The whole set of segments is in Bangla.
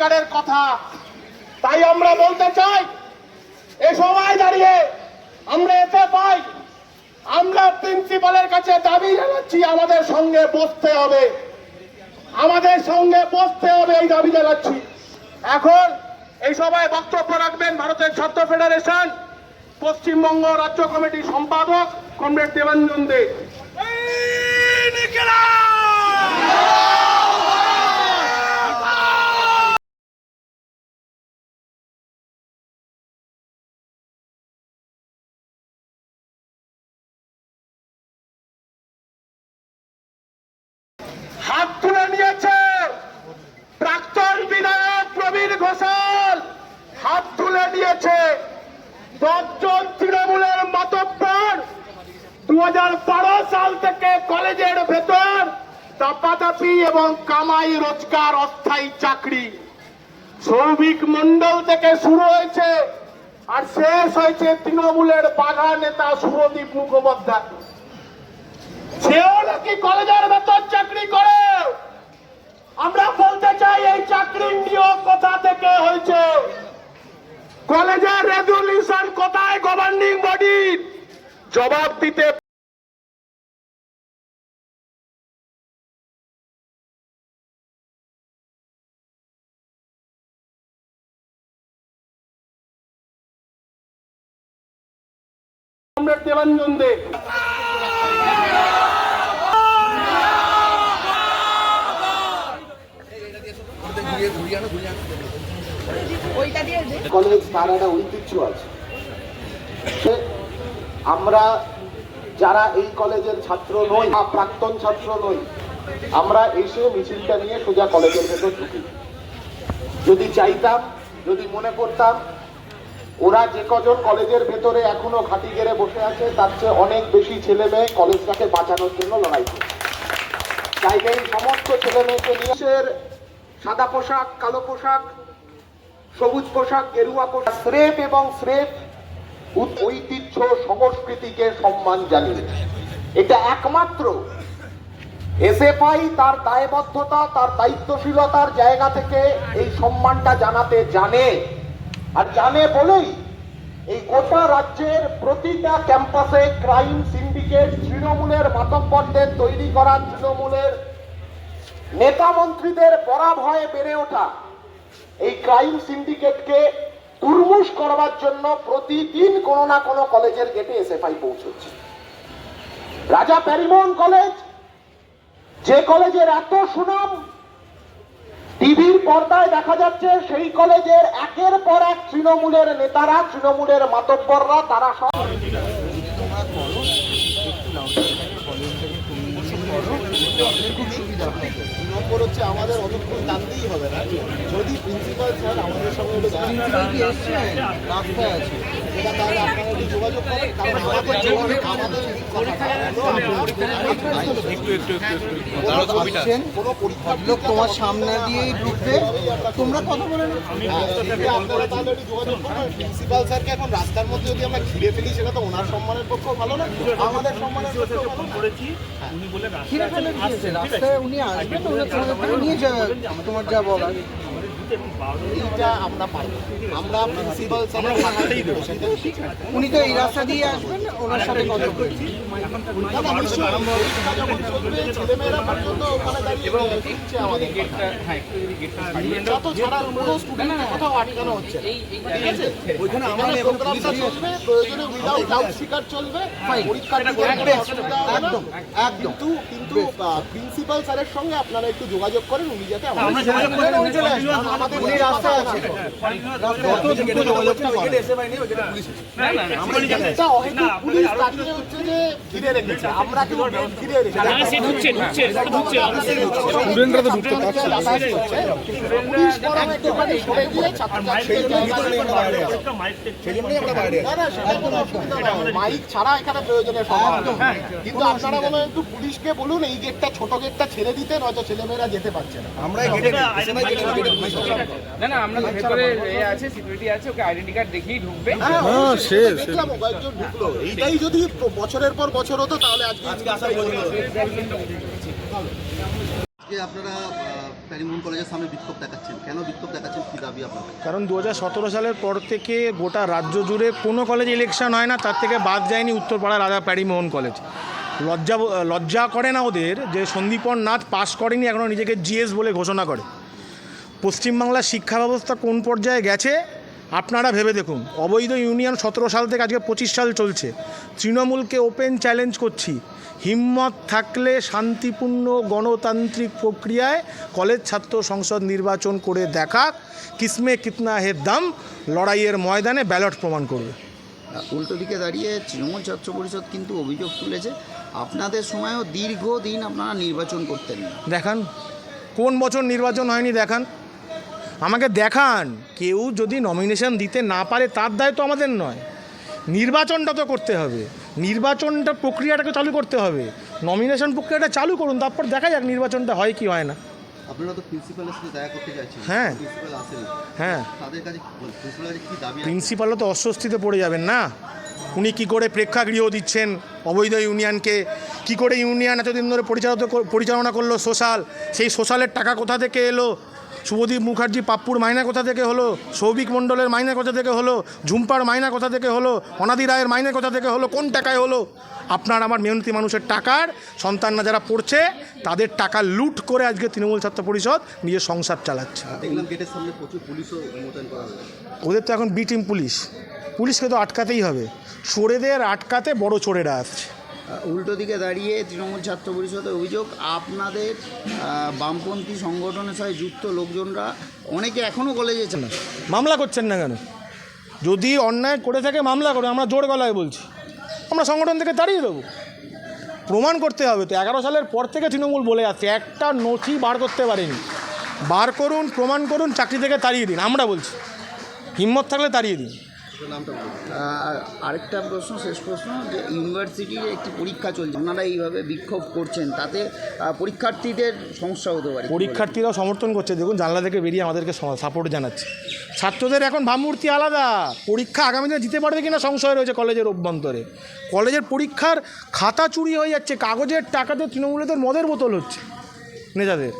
অধিকারের কথা। তাই আমরা বলতে চাই, এ সময় দাঁড়িয়ে আমরা এতে পাই। আমরা প্রিন্সিপালের কাছে দাবি জানাচ্ছি, আমাদের সঙ্গে বসতে হবে। আমাদের সঙ্গে বসতে হবে এই দাবি জানাচ্ছি। এখন এই সভায় বক্তব্য রাখবেন ভারতের ছাত্র ফেডারেশন, পশ্চিমবঙ্গ রাজ্য কমিটির সম্পাদক কমরেড দেবাঞ্জন দে হাত তুলে নিয়েছে প্রাক্তন বিধায়ক প্রবীর ঘোষাল হাত তুলে নিয়েছে দশজন তৃণমূলের মাতব্বর দু হাজার বারো সাল থেকে কলেজের ভেতর তাপাতাপি এবং কামাই রোজগার অস্থায়ী চাকরি। সৌভিক মন্ডল থেকে শুরু হয়েছে আর শেষ হয়েছে তৃণমূলের বাঘা নেতা সুরদীপ মুখোপাধ্যায়। সেও নাকি কলেজের ভেতর চাকরি করে। আমরা বলতে চাই এই চাকরির নিয়োগ কোথা থেকে হয়েছে? কলেজের রেজলিউশন কোথায় গভর্নিং বডির জবাব দিতে কলেজ ঐতিহ্য আছে। আমরা যারা এই কলেজের ছাত্র নই, বা প্রাক্তন ছাত্র নই, আমরা এসে মিছিলটা নিয়ে সোজা কলেজের ভেতর ঢুকি। যদি চাইতাম, যদি মনে করতাম ওরা যে কজন কলেজের ভেতরে এখনও ঘাঁটি গেড়ে বসে আছে, তার চেয়ে অনেক বেশি ছেলে মেয়ে কলেজটাকে বাঁচানোর জন্য লড়াই করছে। চাইলে এই সমস্ত ছেলে মেয়েকে নিয়ে সাদা পোশাক, কালো পোশাক, সবুজ পোশাক, গেরুয়া পোশাক, স্রেফ এবং স্রেফ ঐতিহ্য সংস্কৃতিকে সম্মান জানিয়ে এটা একমাত্র এসএফআই তার দায়বদ্ধতা, তার দায়িত্বশীলতার জায়গা থেকে এই সম্মানটা জানাতে জানে। আর জানে বলেই এই গোটা রাজ্যের প্রতিটা ক্যাম্পাসে ক্রাইম সিন্ডিকেট তৃণমূলের মাতব্বরদের তৈরি করা তৃণমূলের নেতা মন্ত্রীদের পরাভয়ে বেড়ে ওঠা। এই ক্রাইম সিন্ডিকেটকে তুরমুশ করবার জন্য প্রতিদিন কোনো না কোনো কলেজের গেটে এসএফআই পৌঁছচ্ছে রাজা প্যারিমোহন কলেজ, যে কলেজের এত সুনাম টিভির পর্দায় দেখা যাচ্ছে সেই কলেজের একের পর এক তৃণমূলের নেতারা, তৃণমূলের মাতব্বররা, তারা সব নম্বর হচ্ছে আমাদের অতক্ষণ জানতেই হবে না যদি প্রিন্সিপাল স্যার আমাদের সঙ্গে একটু সেটা লোক তোমার সামনে দিয়েই ঢুকবে। তোমরা কথা বলে প্রিন্সিপাল স্যারকে এখন রাস্তার মধ্যে যদি আমরা ঘিরে ফেলি সেটা তো ওনার সম্মানের পক্ষেও ভালো না আমাদের সম্মানের পক্ষেও ভালো না। ঘিরে ফেলে দিয়েছে রাস্তায় উনি যাবে। তোমার যা বলার। এইটা আমরা পারব। আমরা প্রিন্সিপাল স্যারের উনি তো এই রাস্তা দিয়ে আসবেন ওনার সাথে কথা বলছি একদম একদম কিন্তু কিন্তু প্রিন্সিপাল স্যারের সঙ্গে আপনারা একটু যোগাযোগ করেন উনি যাতে আমাদের আছে। অহেতুক পুলিশ হচ্ছে যে ঘিরে রেখেছে আমরা কেউ গেট ঘিরে রেখেছি স্টুডেন্টরা তো ঢুকতে পারছে পুলিশ বরং একটুখানি সরে গিয়ে ছাত্রছাত্রীদের না না সেটা কোনো অসুবিধা নয় মাইক ছাড়া এখানে কিন্তু আপনারা বলো একটু পুলিশকে বলুন এই গেটটা ছোট গেটটা ছেড়ে দিতে নয়তো ছেলেমেয়েরা যেতে পারছে না না না আমরা ভেতরে এ আছে সিকিউরিটি আছে ওকে আইডেন্টি কার্ড দেখেই ঢুকবে হ্যাঁ সেটা দেখলাম কয়েকজন ঢুকলো এইটাই যদি বছরের পর বছর হতো তাহলে আজকে আজকে আসার আজকে আপনারা প্যারিমোহন কলেজের সামনে বিক্ষোভ দেখাচ্ছেন। কেন বিক্ষোভ দেখাচ্ছেন? কি দাবি আপনার কারণ দু হাজার সতেরো সালের পর থেকে গোটা রাজ্য জুড়ে কোনো কলেজে ইলেকশন হয় না তার থেকে বাদ যায়নি উত্তরপাড়া রাজা প্যারিমোহন কলেজ। লজ্জা লজ্জা করে না ওদের যে সন্দীপন নাথ পাশ করেনি এখনও নিজেকে জিএস বলে ঘোষণা করে। পশ্চিমবাংলার শিক্ষা ব্যবস্থা কোন পর্যায়ে গেছে? আপনারা ভেবে দেখুন অবৈধ ইউনিয়ন সতেরো সাল থেকে আজকে পঁচিশ সাল চলছে। তৃণমূলকে ওপেন চ্যালেঞ্জ করছি। হিম্মত থাকলে শান্তিপূর্ণ গণতান্ত্রিক প্রক্রিয়ায় কলেজ ছাত্র সংসদ নির্বাচন করে দেখাক কিসমে কিতনা হে দাম লড়াইয়ের ময়দানে ব্যালট প্রমাণ করবে। উল্টো দিকে দাঁড়িয়ে তৃণমূল ছাত্র পরিষদ কিন্তু অভিযোগ তুলেছে আপনাদের সময়ও দীর্ঘদিন আপনারা নির্বাচন করতেন দেখান কোন বছর নির্বাচন হয়নি দেখান। আমাকে দেখান। কেউ যদি নমিনেশন দিতে না পারে তার দায়িত্ব আমাদের নয়। নির্বাচনটা তো করতে হবে। নির্বাচনটা প্রক্রিয়াটাকে চালু করতে হবে। নমিনেশন প্রক্রিয়াটা চালু করুন তারপর দেখা যাক নির্বাচনটা হয় কি হয় না। আপনারা তো প্রিন্সিপালের সাথে দেখা করতে চাইছেন। হ্যাঁ। প্রিন্সিপাল আসেনি। হ্যাঁ। তাদের কাছে প্রিন্সিপালের কি দাবি প্রিন্সিপালও তো অস্বস্তিতে পড়ে যাবেন না। উনি কি করে প্রেক্ষাগৃহ দিচ্ছেন অবৈধ ইউনিয়নকে? কি করে ইউনিয়ন এতদিন ধরে পরিচালিত পরিচালনা করল সোশ্যাল? সেই সোশ্যালের টাকা কোথা থেকে এলো? শুভদীপ মুখার্জি পাপ্পুর মাইনা কোথা থেকে হলো? সৌভিক মণ্ডলের মাইনা কোথা থেকে হলো? ঝুম্পার মাইনা কোথা থেকে হলো? অনাদি রায়ের মাইনা কোথা থেকে হলো? কোন টাকায় হলো? আপনার আমার মেহনতি মানুষের টাকার সন্তানরা যারা পড়ছে তাদের টাকা লুট করে আজকে তৃণমূল ছাত্র পরিষদ নিজের সংসার চালাচ্ছে। ওদের তো এখন বি টিম পুলিশ। পুলিশকে তো আটকাতেই হবে। চোরেদের আটকাতে বড় চোরেরা আসছে। উল্টো দিকে দাঁড়িয়ে তৃণমূল ছাত্র পরিষদের অভিযোগ, আপনাদের বামপন্থী সংগঠনের সাথে যুক্ত লোকজনরা অনেকে এখনও কলেজে চান মামলা করছেন না কেন? যদি অন্যায় করে থাকে, মামলা করে আমরা জোর গলায় বলছি। আমরা সংগঠন থেকে তাড়িয়ে দেবো। প্রমাণ করতে হবে তো, এগারো সালের পর থেকে তৃণমূল বলে যাচ্ছে, একটা নথি বার করতে পারেনি। বার করুন, প্রমাণ করুন, চাকরি থেকে তাড়িয়ে দিন, আমরা বলছি। হিম্মত থাকলে তাড়িয়ে দিন। আরেকটা প্রশ্ন শেষ প্রশ্ন যে ইউনিভার্সিটির একটি পরীক্ষা চলছে আপনারা এইভাবে বিক্ষোভ করছেন তাতে পরীক্ষার্থীদের সমস্যা হতে পারে পরীক্ষার্থীরাও সমর্থন করছে দেখুন জানলা থেকে বেরিয়ে আমাদেরকে সাপোর্ট জানাচ্ছে। ছাত্রদের এখন ভাবমূর্তি আলাদা। পরীক্ষা আগামী দিনে দিতে পারবে কিনা সংশয় রয়েছে কলেজের অভ্যন্তরে। কলেজের পরীক্ষার খাতা চুরি হয়ে যাচ্ছে কাগজের টাকাতে তৃণমূলেদের মদের বোতল হচ্ছে নেতাদের।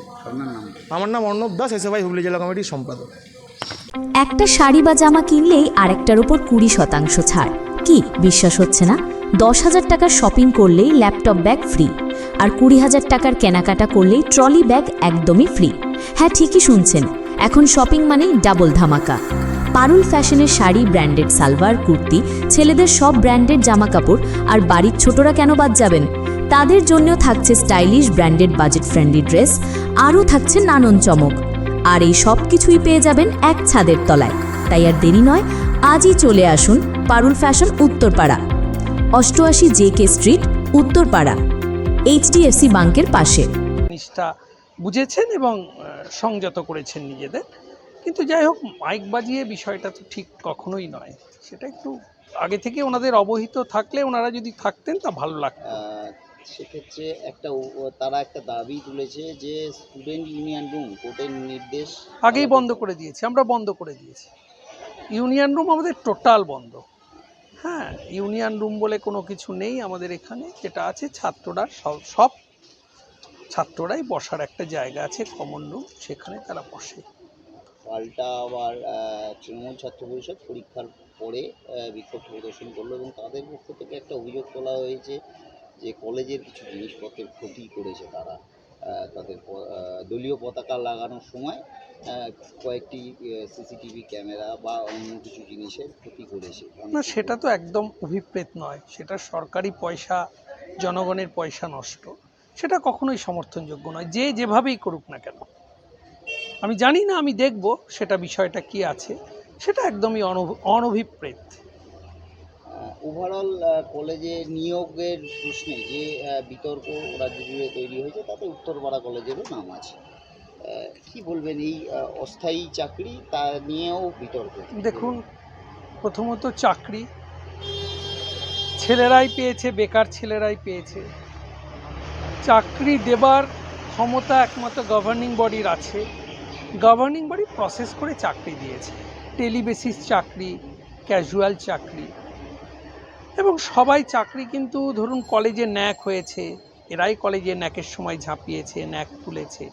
আমার নাম অর্ণব দাস এসএফআই হুগলি জেলা কমিটির সম্পাদক। একটা শাড়ি বা জামা কিনলেই আরেকটার উপর কুড়ি শতাংশ ছাড়। কি? বিশ্বাস হচ্ছে না? দশ হাজার টাকার শপিং করলেই ল্যাপটপ ব্যাগ ফ্রি আর কুড়ি হাজার টাকার কেনাকাটা করলেই ট্রলি ব্যাগ একদমই ফ্রি হ্যাঁ ঠিকই শুনছেন। এখন শপিং মানেই ডাবল ধামাকা। পারুল ফ্যাশনের শাড়ি ব্র্যান্ডেড সালভার কুর্তি, ছেলেদের সব ব্র্যান্ডেড জামা কাপড় আর বাড়ির ছোটরা কেন বাদ যাবেন? তাদের জন্যও থাকছে stylish branded budget friendly dress আরও থাকছে নানন চমক। আর এই সব কিছুই পেয়ে যাবেন এক ছাদের তলায়। তাই আর দেরি নয়, আজই চলে আসুন পারুল ফ্যাশন উত্তরপাড়া। অষ্টআশি J K street, Uttarpara, HDFC ব্যাংকের পাশে। জিনিসটা বুঝেছেন এবং সংযত করেছেন নিজেদের। কিন্তু যাই হোক, মাইক বাজিয়ে বিষয়টা তো ঠিক কখনোই নয়। সেটা একটু আগে থেকে ওনাদের অবহিত থাকলে ওনারা যদি থাকতেন তা ভালো লাগতো। সেক্ষেত্রে একটা তারা একটা দাবি তুলেছে যে স্টুডেন্ট ইউনিয়ন রুম কোর্টের নির্দেশ আগেই বন্ধ করে দিয়েছি আমরা বন্ধ করে দিয়েছি। ইউনিয়ন রুম আমাদের টোটাল বন্ধ। হ্যাঁ ইউনিয়ন রুম বলে কোনো কিছু নেই আমাদের এখানে যেটা আছে ছাত্ররা সব সব ছাত্ররাই বসার একটা জায়গা আছে কমন রুম সেখানে তারা বসে। পাল্টা আবার তৃণমূল ছাত্র পরিষদ পরীক্ষার পরে বিক্ষোভ প্রদর্শন করল এবং তাদের পক্ষ থেকে একটা অভিযোগ তোলা হয়েছে যে কলেজের কিছু জিনিসপত্রের ক্ষতি করেছে তারা তাদের দলীয় পতাকা লাগানোর সময় কয়েকটি সিসিটিভি ক্যামেরা বা অন্য কিছু জিনিসের ক্ষতি করেছে। না, সেটা তো একদম অভিপ্রেত নয়। সেটা সরকারি পয়সা, জনগণের পয়সা নষ্ট। সেটা কখনোই সমর্থনযোগ্য নয়। যে যেভাবেই করুক না কেন। আমি জানি না, আমি দেখব সেটা বিষয়টা কি আছে। সেটা একদমই অনভ- অনভিপ্রেত। ওভারঅল কলেজে নিয়োগের প্রশ্নে যে বিতর্ক রাজ্য জুড়ে তৈরি হয়েছে, তাতে উত্তরপাড়া কলেজেরও নাম আছে। কি বলবেন এই অস্থায়ী চাকরি তা নিয়েও বিতর্ক? দেখুন, প্রথমত চাকরি। ছেলেরাই পেয়েছে, বেকার ছেলেরাই পেয়েছে। চাকরি দেবার ক্ষমতা একমাত্র গভর্নিং বডির আছে। গভর্নিং বডি প্রসেস করে চাকরি দিয়েছে। টেলিবেসিস চাকরি ক্যাজুয়াল চাকরি। এবং সবাই চাকরি কিন্তু ধরুন কলেজে ন্যাক হয়েছে, এরাই কলেজে ন্যাকের সময় ঝাঁপিয়েছে, ন্যাক তুলেছে।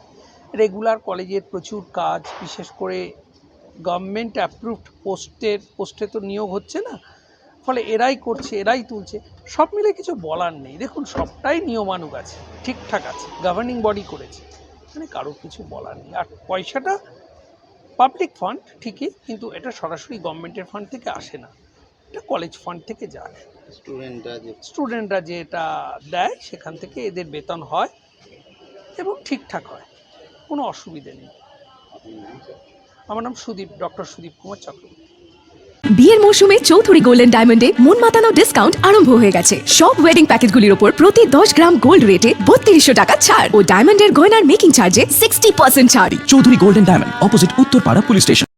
রেগুলার কলেজের প্রচুর কাজ, বিশেষ করে গভর্নমেন্ট অ্যাপ্রুভড পোস্টের, পোস্টে তো নিয়োগ হচ্ছে না, ফলে এরাই করছে, এরাই তুলছে, সব মিলে কিছু বলার নেই। দেখুন, সবটাই নিয়মানুগ আছে, ঠিকঠাক আছে গভর্নিং বডি করেছে মানে কারোর কিছু বলার নেই। আর পয়সাটা পাবলিক ফান্ড ঠিকই, কিন্তু এটা সরাসরি গভর্নমেন্টের ফান্ড থেকে আসে না। এটা কলেজ ফান্ড থেকে যায়। স্টুডেন্টরা যে স্টুডেন্টরা যেটা দেয় সেখান থেকে এদের বেতন হয় এবং ঠিকঠাক হয়। কোনো অসুবিধে নেই। আমার নাম সুদীপ ডক্টর সুদীপ কুমার চক্রবর্তী। বিয়ের মৌসুমে চৌধুরী গোল্ডেন ডায়মন্ডে মন মাতানো ডিসকাউন্ট আরম্ভ হয়ে গেছে। সব ওয়েডিং প্যাকেজগুলির উপর প্রতি দশ গ্রাম গোল্ড রেটে বত্রিশশো টাকা ছাড়। ও ডায়মন্ডের গয়নার মেকিং চার্জে সিক্সটি পার্সেন্ট ছাড়। Chowdhury golden diamond opposite Uttarpara police station